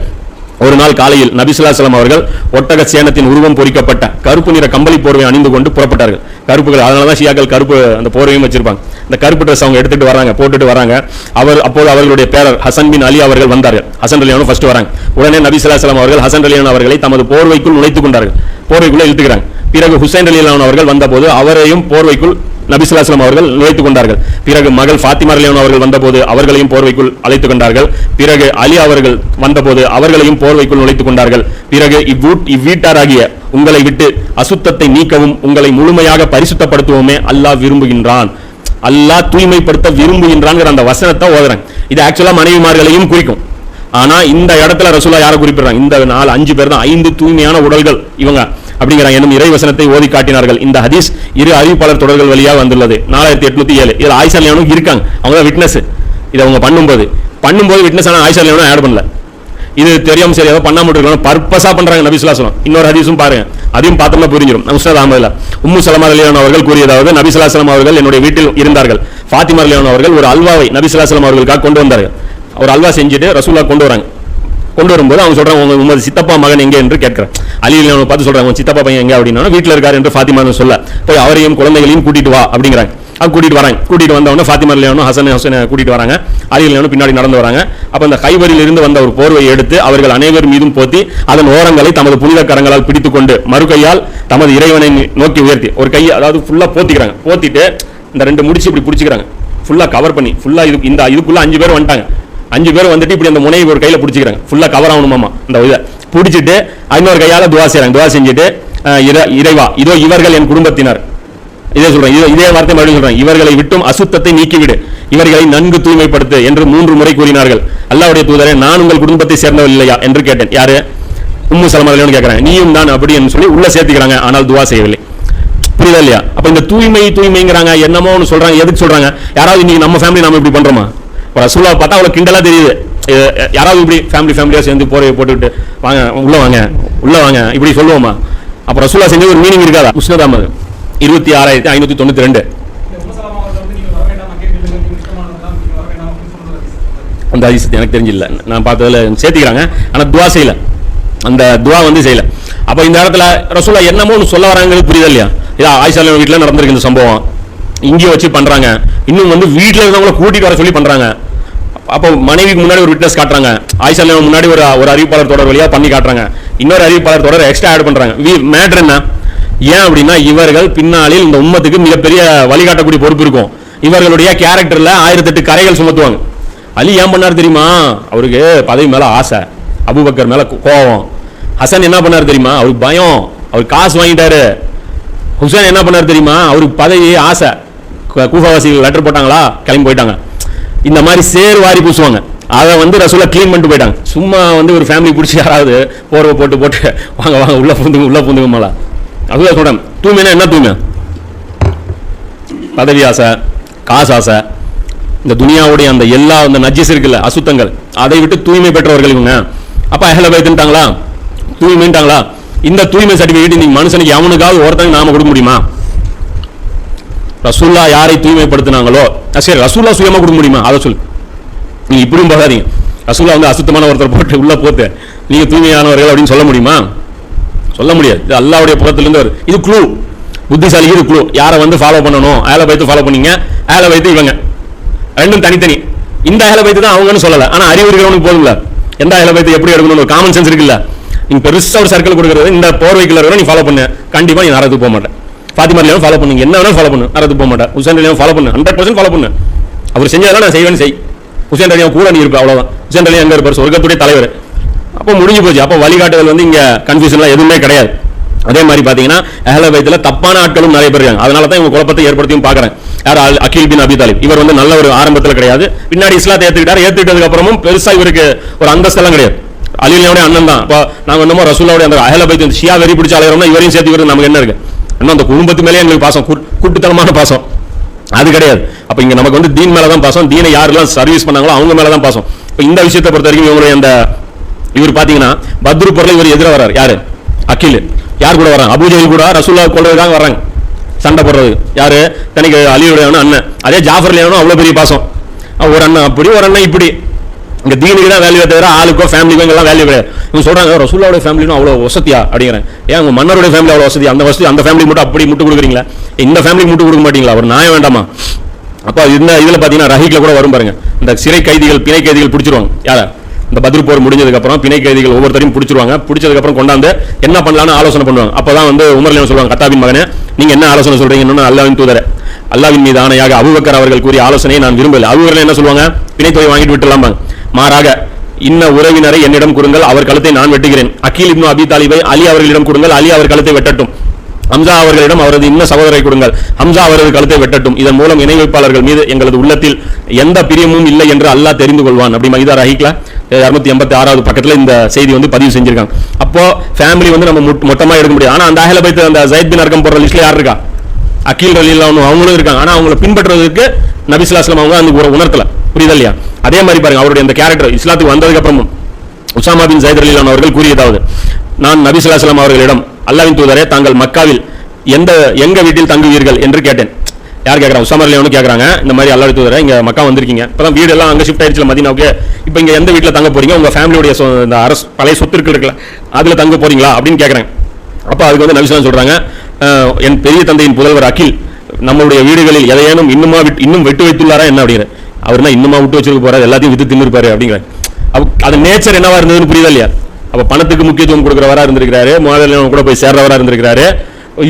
ஒரு நாள் காலையில் நபிசுல்லாசலம் அவர்கள் ஒட்டக சேனத்தின் உருவம் பொறிக்கப்பட்ட கருப்பு நிற கம்பளி போர்வை அணிந்து கொண்டு புறப்பட்டார்கள். கருப்புகள் அதனால தான் ஷியாக்கள் கருப்பு அந்த போர்வையும் வச்சிருப்பாங்க. இந்த கருப்பு ட்ரெஸ் அவங்க எடுத்துட்டு வராங்க போட்டுட்டு வராங்க. அவர் அப்போது அவர்களுடைய பேரர் ஹசன் பின் அலி அவர்கள் வந்தார்கள். ஹசன் அலியானும் ஃபர்ஸ்ட் வராங்க. உடனே நபிசுல்லாசலம் அவர்கள் ஹசன் அலியான் அவர்களை தமது போர்வைக்குள் நுழைத்துக் கொண்டார்கள். போர்வைக்குள்ளே இழுத்துக்கிறாங்க. பிறகு ஹுசைன் அலியான் அவர்கள் வந்தபோது அவரையும் போர்வைக்குள் நபிசுல்லாஸ்லாம் அவர்கள் நுழைத்துக் கொண்டார்கள். பிறகு மகள் ஃபாத்திமா ரலியன் அவர்கள் வந்தபோது அவர்களையும் போர்வைக்குள் அழைத்துக் கொண்டார்கள். பிறகு அலி அவர்கள் வந்தபோது அவர்களையும் போர்வைக்குள் நுழைத்துக் கொண்டார்கள். பிறகு இவ்வூட் இவ்வீட்டாராகிய உங்களை விட்டு அசுத்தத்தை நீக்கவும் உங்களை முழுமையாக பரிசுத்தப்படுத்துவோமே அல்லாஹ் விரும்புகின்றான். அல்லாஹ் தூய்மைப்படுத்த விரும்புகின்றான் அந்த வசனத்தை ஓதுறேன். இது ஆக்சுவலா மனைவிமார்களையும் குறிக்கும். ஆனா இந்த இடத்துல ரசூலா யாரை குறிப்பிடுறாங்க? இந்த நாலு அஞ்சு பேர் தான். ஐந்து தூய்மையான உடல்கள் இவங்க. அப்படிங்கிறாங்க. என்னும் இறை வசனத்தை ஓதி காட்டினார்கள். இந்த ஹதீஸ் இரு அறிவிப்பாளர் தொடர்கள் வழியாக வந்துள்ளது. நாலாயிரத்தி எட்நூத்தி ஏழு. இதுல ஆயிஷா லியானும் இருக்காங்க. அவங்க தான் விட்னஸ் இதை அவங்க பண்ணும்போது. பண்ணும்போது விட்னஸ் ஆனால் ஆயிஷா லியானும் ஆட் பண்ணல. இது தெரியாம சரி ஏதோ பண்ணாம இருக்கலாம் பர்பஸா பண்றாங்க நபிசுல்லாசலம் இன்னொரு ஹதீஸும் பாருங்க. அதையும் பார்த்தோம்னா புரிஞ்சிடும் முஸ்னத் அகமதுல உம்மு சலமா அலியான் அவர்கள் கூறியதாவது நபிசுல்லாசலம் அவர்கள் என்னுடைய வீட்டில் இருந்தார்கள். ஃபாத்திமா அலியான் அவர்கள் ஒரு அல்வாவை நபிசுல்லாசலம் அவர்களுக்காக கொண்டு வந்தார்கள். ஒரு அல்வா செஞ்சுட்டு ரசூலா கொண்டு வராங்க. கொண்டு வரும்போது அவங்க சொல்கிறாங்க உங்கள் உமது சித்தப்பா மகன் எங்கே? என்று கேட்குறேன் அலியில் அவங்க பார்த்து சொல்கிறாங்க உங்க சித்தப்பா பையன் எங்கே? அப்படின்னா வீட்டில் இருக்கார் என்று ஃபாத்திமா சொல்ல போய் அவரையும் குழந்தைகளையும் கூட்டிட்டு வா அப்படிங்கிறாங்க. அவங்க கூட்டிட்டு வராங்க. கூட்டிட்டு வந்தவொடனே ஃபாத்திமா அலியானும் ஹசன் ஹசனை கூட்டிட்டு வராங்க. அலி பின்னாடி நடந்து வராங்க. அப்போ அந்த கைவரியிலிருந்து வந்த ஒரு போர்வை எடுத்து அவர்கள் அனைவர் மீதும் போத்தி அதன் ஓரங்களை தமது புனித கரங்களால் பிடித்துக்கொண்டு மறுகையால் தமது இறைவனை நோக்கி உயர்த்தி ஒரு கையை அதாவது ஃபுல்லாக போத்திக்கிறாங்க. போத்திட்டு இந்த ரெண்டு முடிச்சு இப்படி பிடிச்சிக்கிறாங்க. ஃபுல்லாக கவர் பண்ணி ஃபுல்லாக இது இந்த இதுக்குள்ள அஞ்சு பேர் வந்துட்டாங்க. அஞ்சு பேர் வந்துட்டு இப்படி அந்த முனையை ஒரு கையில் பிடிச்சிக்கிறாங்க. ஃபுல்லாக கவர் ஆகணுமாமா அந்த இதை பிடிச்சிட்டு இன்னொரு கையால் துவா செய்கிறாங்க துவா செஞ்சுட்டு இறை- இறைவா இதோ இவர்கள் என் குடும்பத்தினர். இதே சொல்றேன் இதே- இதே வார்த்தை மறுபடியும் சொல்றேன். இவர்களை விட்டும் அசுத்தத்தை நீக்கிவிடு. இவர்களை நன்கு தூய்மைப்படுத்து என்று மூன்று முறை கூறினார்கள். அல்லாவுடைய தூதரே நான் உங்கள் குடும்பத்தை சேர்ந்தவர் இல்லையா என்று கேட்டேன். யாரு? உம்மு சலமாலையோன்னு கேட்குறேன் நீயும் தான் அப்படி என்று சொல்லி உள்ள சேர்த்துக்கிறாங்க. ஆனால் துவா செய்யவில்லை. புரியுதா இல்லையா? அப்ப இந்த தூய்மை தூய்மைங்கிறாங்க. என்னமோ ஒன்று சொல்றாங்க. எதுக்கு சொல்றாங்க? யாராவது இன்னைக்கு நம்ம ஃபேமிலி நாம இப்படி பண்றோமா? ஒரு ரசூலா பார்த்தா அவ்வளோ கிண்டலாக தெரியுது. யாராவது இப்படி ஃபேமிலி ஃபேமிலியாக சேர்ந்து போர்வையை போட்டுக்கிட்டு வாங்க உள்ளே வாங்க உள்ளே வாங்க இப்படி சொல்லுவோமா? அப்போ ரசூலா செஞ்சது ஒரு மீனிங் இருக்காதா? முஸ்னத் இருபத்தி ஆறாயிரத்தி ஐநூற்றி தொண்ணூற்றி ரெண்டு. அந்த ஹதீஸ் எனக்கு தெரிஞ்சில்ல. நான் பார்த்ததுல சேர்த்துக்கிறாங்க. ஆனால் துவா செய்யலை. அந்த துவா வந்து செய்யலை. அப்போ இந்த இடத்துல ரசூலா என்னமோ ஒன்று சொல்ல வராங்கிறது புரியுது இல்லையா? இதா ஆயிஷா வீட்டில் நடந்திருக்கு இந்த சம்பவம். இங்கே வச்சு பண்ணுறாங்க இன்னும் வந்து வீட்டில் இருந்தவங்கள கூட்டிட்டு வர சொல்லி பண்ணுறாங்க அப்போ மனைவிக்கு முன்னாடி ஒரு விட்னஸ் காட்டுறாங்க. ஆயிஷா முன்னாடி ஒரு ஒரு அறிவிப்பாளர் தொடர் வழியாக பண்ணி காட்டுறாங்க. இன்னொரு அறிவிப்பாளர் தொடர் எக்ஸ்ட்ரா ஆட் பண்ணுறாங்க வி மேட்ரு என்ன? ஏன் அப்படின்னா இவர்கள் பின்னாளில் இந்த உம்மத்துக்கு மிகப்பெரிய வழிகாட்டக்கூடிய பொறுப்பு இருக்கும். இவர்களுடைய கேரக்டரில் ஆயிரத்தெட்டு கரைகள் சுமத்துவாங்க. அலி ஏன் பண்ணார் தெரியுமா? அவருக்கு பதவி மேலே ஆசை. அபுபக்கர் மேலே கோபம் ஹசன் என்ன பண்ணார் தெரியுமா? அவருக்கு பயம். அவர் காசு வாங்கிட்டாரு. ஹுசன் என்ன பண்ணார் தெரியுமா? அவருக்கு பதவி ஆசை. கூஃபாவாசிகள் லெட்டர் போட்டாங்களா? கிளம்பி போயிட்டாங்க. இந்த மாதிரி சேர் வாரி பூசுவாங்க. அதை வந்து ரசூலா க்ளீன் பண்ணிட்டு போயிட்டாங்க. சும்மா வந்து ஒரு ஃபேமிலி பிடிச்சி யாராவது போர்வை போட்டு போட்டு வாங்க வாங்க உள்ள பூந்துங்க உள்ள பூந்துங்க மேலே. அதுதான் சொல்கிறேன் தூய்மைனா என்ன தூய்மை? பதவி ஆசை காசு ஆசை. இந்த துனியாவுடைய அந்த எல்லா அந்த நஜிஸ் இருக்குல்ல அசுத்தங்கள். அதை விட்டு தூய்மை பெற்றவர்கள் இவங்க. அப்ப அஹல பைத்துட்டாங்களா தூய்மைன்ட்டாங்களா? இந்த தூய்மை சர்டிஃபிகேட் நீங்கள் மனுஷனுக்கு அவனுக்காவது ஒருத்தங்க நாம கொடுக்க முடியுமா? ரசூல்லா யாரை தூய்மைப்படுத்தினாங்களோ சரி ரசூல்லா சுயமா கொடுக்க முடியுமா? அதை சொல்லு. நீங்கள் இப்படியும் போகாதீங்க. ரசூல்லா வந்து அசுத்தமான ஒருத்தர் போட்டு உள்ள போட்டு நீங்க தூய்மையானவர்கள் அப்படின்னு சொல்ல முடியுமா? சொல்ல முடியாது. இது அல்லாவுடைய புறத்திலிருந்து வரும் இது குழு புத்திசாலிக்கு இது குழு யாரை வந்து ஃபாலோ பண்ணணும்? ஏழை வைத்து ஃபாலோ பண்ணீங்க. ஏழை வைத்து இவங்க. ரெண்டும் தனித்தனி. இந்த ஏழை வைத்து தான் அவங்கன்னு சொல்லல. ஆனா அறிவு இருக்கிறவனுக்கு போதும்ல. எந்த ஏழை வைத்து எப்படி எடுக்கணும் காமன் சென்ஸ் இருக்குல்ல. நீங்க பெருசா ஒரு சர்க்கிள் கொடுக்கறது இந்த போர்வைக்குள்ள நீ ஃபாலோ பண்ண. கண்டிப்பா நீ நரகத்துக்கு போக மாட்டேன் ஃபாத்திமா ஃபாலோ பண்ணுங்க என்ன வேணாலும் ஃபாலோ பண்ணு. நரகத்துக்கு போக மாட்டேன். உசேன் அலியாவும் ஃபாலோ பண்ணு. ஹண்ட்ரட் பர்சன்ட் ஃபாலோ பண்ணு. அவர் செஞ்சதெல்லாம் நான் செய்வேன் செய். உசேன் அலியா கூட நீ இருப்பேன் அவ்வளோதான் உசேன் அலியா எங்கே இருப்பார் சொர்க்கத்துடைய தலைவர். அப்போ முடிஞ்சு போச்சு. அப்போ வழிகாட்டுதல் வந்து இங்கே கன்ஃபியூஷன்லாம் எதுவுமே கிடையாது. அதே மாதிரி பார்த்தீங்கன்னா அஹல தப்பான ஆட்களும் நிறைய பேர் இருக்காங்க. அதனால தான் இவங்க குழப்பத்தை ஏற்படுத்தியும் பார்க்குறேன் யார்? அகில் பின் அபி தாலிப். இவர் வந்து நல்ல ஒரு ஆரம்பத்தில் கிடையாது. பின்னாடி இஸ்லாத்தை ஏற்றுக்கிட்டார் ஏற்றுக்கிட்டதுக்கப்புறமும் அப்புறமும் இவருக்கு ஒரு அந்தஸ்தெல்லாம் கிடையாது. அலிலியாவுடைய அண்ணன் தான். இப்போ நாங்கள் என்னமோ ரசூலாவுடைய அந்த அஹல ஷியா வெறி பிடிச்ச அலைகிறோம்னா இவரையும் சேர்த்துக்கிறது நமக்கு என்ன இருக்குது இன்னும் அந்த குடும்பத்து மேலே எங்களுக்கு பாசம். கூட்- கூட்டுத்தனமான பாசம். அது கிடையாது. அப்போ இங்கே நமக்கு வந்து தீன் மேலே தான் பாசம். தீனை யாரெல்லாம் சர்வீஸ் பண்ணாங்களோ அவங்க மேலே தான் பாசம். இப்போ இந்த விஷயத்தை பொறுத்த வரைக்கும் இவங்களுடைய அந்த இவர் பார்த்தீங்கன்னா பத்ரு பொருளை இவர் எதிராக வர்றார். யார்? அகில். யார் கூட வராங்க அபூஜஹில் கூட ரசூல்லா கொள்றதுக்காக வர்றாங்க. சண்டை போடுறது யார்? தனிக்கு அலியுடைய அண்ணன். அதே ஜாஃபர் அவ்வளோ பெரிய பாசம். ஒரு அண்ணன் அப்படி ஒரு அண்ணன் இப்படி. இங்கே தீனுக்கு தான் வேல்யூ தவிர ஆளுக்கோ ஃபேமிலிக்கோ இங்கெல்லாம் வேல்யூ கிடையாது. இவங்க சொல்கிறாங்க ரசூல்லாவுடைய ஃபேமிலினும் அவ்வளோ வசதியா அப்படிங்கிறேன். ஏன் உங்கள் மன்னருடைய ஃபேமிலி அவ்வளோ வசதி? அந்த வசதி அந்த ஃபேமிலி மட்டும் அப்படி முட்டு கொடுக்குறீங்களா? இந்த ஃபேமிலி முட்டு கொடுக்க மாட்டீங்களா? ஒரு நியாயம் வேண்டாமா? அப்போ இந்த இதுல பாத்தீங்கன்னா ரஹீக்கில் கூட வரும் பாருங்க. இந்த சிறை கைதிகள் பிணை கைதிகள் பிடிச்சிருவாங்க. யார? இந்த பதில் போர் முடிஞ்சதுக்கப்புறம் பிணை கைதிகள் ஒவ்வொருத்தரையும் பிடிச்சிருவாங்க. பிடிச்சதுக்கப்புறம் கொண்டாந்து என்ன பண்ணலாம்னு ஆலோசனை பண்ணுவாங்க. அப்போ தான் வந்து உமர்லியம் சொல்லுவாங்க? கத்தாபின் மகனே நீங்கள் என்ன ஆலோசனை சொல்கிறீங்கன்னு அல்லாவின் தூதர. அல்லாவின் மீது ஆணையாக அபுபக்கர் அவர்கள் கூறிய ஆலோசனையை நான் விரும்பல அபுபக்கர் என்ன சொல்லுவாங்க? பிணைத்தொகை வாங்கிட்டு விட்டுலாமா மாறாக இன்ன உறவினரை என்னிடம் கொடுங்கள் அவர் கழுத்தை நான் வெட்டுகிறேன். அகில் இப்னு அபி தாலிபை அலி அவர்களிடம் கொடுங்கள் அலி அவர் கழுத்தை வெட்டட்டும். ஹம்சா அவர்களிடம் அவரது இன்ன சகோதரை கொடுங்கள். ஹம்சா அவரது கழுத்தை வெட்டட்டும். இதன் மூலம் இணை வைப்பாளர்கள் மீது எங்களது உள்ளத்தில் எந்த பிரியமும் இல்லை என்று அல்லாஹ் தெரிந்து கொள்வான். அப்படி மகிதா ரஹீக்ல இரநூத்தி எண்பத்தி ஆறாவது பக்கத்தில் இந்த செய்தி வந்து பதிவு செஞ்சிருக்காங்க. அப்போ ஃபேமிலி வந்து நம்ம மொத்தமாக எடுக்க முடியாது. ஆனால் அந்த அஹில பைத்து அந்த ஜைத் பின் அர்க்கம் போற லிஸ்ட்ல யார் இருக்கா? அக்கீல் ரலில்லா அவங்களும் இருக்காங்க. ஆனால் அவங்கள பின்பற்றுவதற்கு நபிசுல்லாஸ்லாம் அவங்க அந்த உணர்த்தல. புரியுதா இல்லையா? அதே மாதிரி பாருங்க அவருடைய அந்த கேரக்டர் இஸ்லாத்துக்கு வந்ததுக்கு அப்புறமும் உசாமா பின் ஜைத் அலிலான் அவர்கள் கூறியதாவது நான் நபி சுல்லாஸ்லாம் அவர்களிடம் அல்லாவின் தூதரே தாங்கள் மக்காவில் எந்த எங்க வீட்டில் தங்குவீர்கள்? என்று கேட்டேன். யார் கேட்குறாங்க? உசாமா ஒன்று கேட்குறாங்க இந்த மாதிரி அல்லாடி தூதரை இங்கே மக்கா வந்திருக்கீங்க. இப்பதான் வீடு எல்லாம் அங்கே ஷிஃப்ட் ஆயிடுச்சு மதினாவுக்கு. இப்போ இங்கே எந்த வீட்டில் தங்க போறீங்க? உங்கள் ஃபேமிலியுடைய சொ- இந்த அரசு பழைய சொத்து இருக்குல்ல அதில் தங்க போறீங்களா? அப்படின்னு கேட்குறேன். அப்போ அதுக்கு வந்து நபிசுலாம் சொல்கிறாங்க என் பெரிய தந்தையின் புதல்வர் அகில் நம்மளுடைய வீடுகளில் எதையேனும் இன்னுமா விட்டு- இன்னும் வெட்டு வைத்துள்ளாரா என்ன? அப்படிங்கிற அவர்னா இன்னுமா விட்டு வச்சிருக்க போறாரு எல்லாத்தையும் வித்து தின்னுருப்பாரு அப்படிங்கிற. அப்ப அது நேச்சர் என்னவா இருந்ததுன்னு புரியுதா இல்லையா? அப்ப பணத்துக்கு முக்கியத்துவம் கொடுக்குறவராக இருந்திருக்கிறாரு முதல்ல கூட போய் சேர்றவரா இருந்திருக்கிறாரு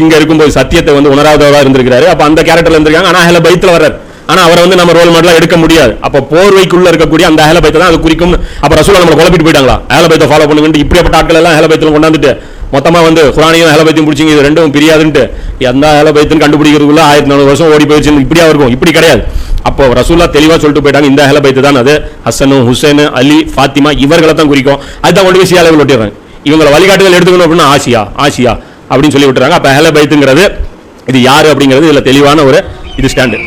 இங்க இருக்கும்போது சத்தியத்தை வந்து உணராதவரா இருந்திருக்காரு அப்ப அந்த கேரக்டர்ல இருந்திருக்காங்க ஆனா அஹல பைத்துல வர்றாரு. ஆனா அவரை வந்து நம்ம ரோல் மாடலா எடுக்க முடியாது. அப்ப போர்வைக்குள்ள இருக்கக்கூடிய அந்த அஹல பைத்தை தான் அது குறிக்கும் அப்ப ரசூலா நம்ம குழப்பிட்டு போயிட்டாங்களா? அஹல பைத்தை ஃபாலோ பண்ணுங்க இப்படிப்பட்ட ஆட்கள் எல்லாம் அஹல பைத்தில கொண்டாந்துட்டு மொத்தமா வந்து குரானையும் அஹல பைத்தையும் பிடிச்சிங்க இது ரெண்டும் பிரியாதுன்ட்டு. எந்த அஹல பைத்துன்னு கண்டுபிடிக்கிறதுக்குள்ள ஆயிரத்தி நானூறு வருஷம் ஓடி போயிடுச்சு இப்படியா இருக்கும்? இப்படி கிடையாது. அப்போ ரசூல்லா தெளிவாக சொல்லிட்டு போயிட்டாங்க. இந்த அஹல பைத்து தான் அது. ஹசனு ஹுசேனு அலி ஃபாத்திமா இவர்களை தான் குறிக்கும். அதுதான் கொண்டு போய் லெவல் ஒட்டிடுறாங்க. இவங்களை வழிகாட்டுதல் எடுத்துக்கணும் அப்படின்னா ஆசியா ஆசியா அப்படின்னு சொல்லி விட்டுறாங்க. அப்போ அஹல பைத்துங்கிறது இது யார் அப்படிங்கிறது இதில் தெளிவான ஒரு இது ஸ்டாண்டு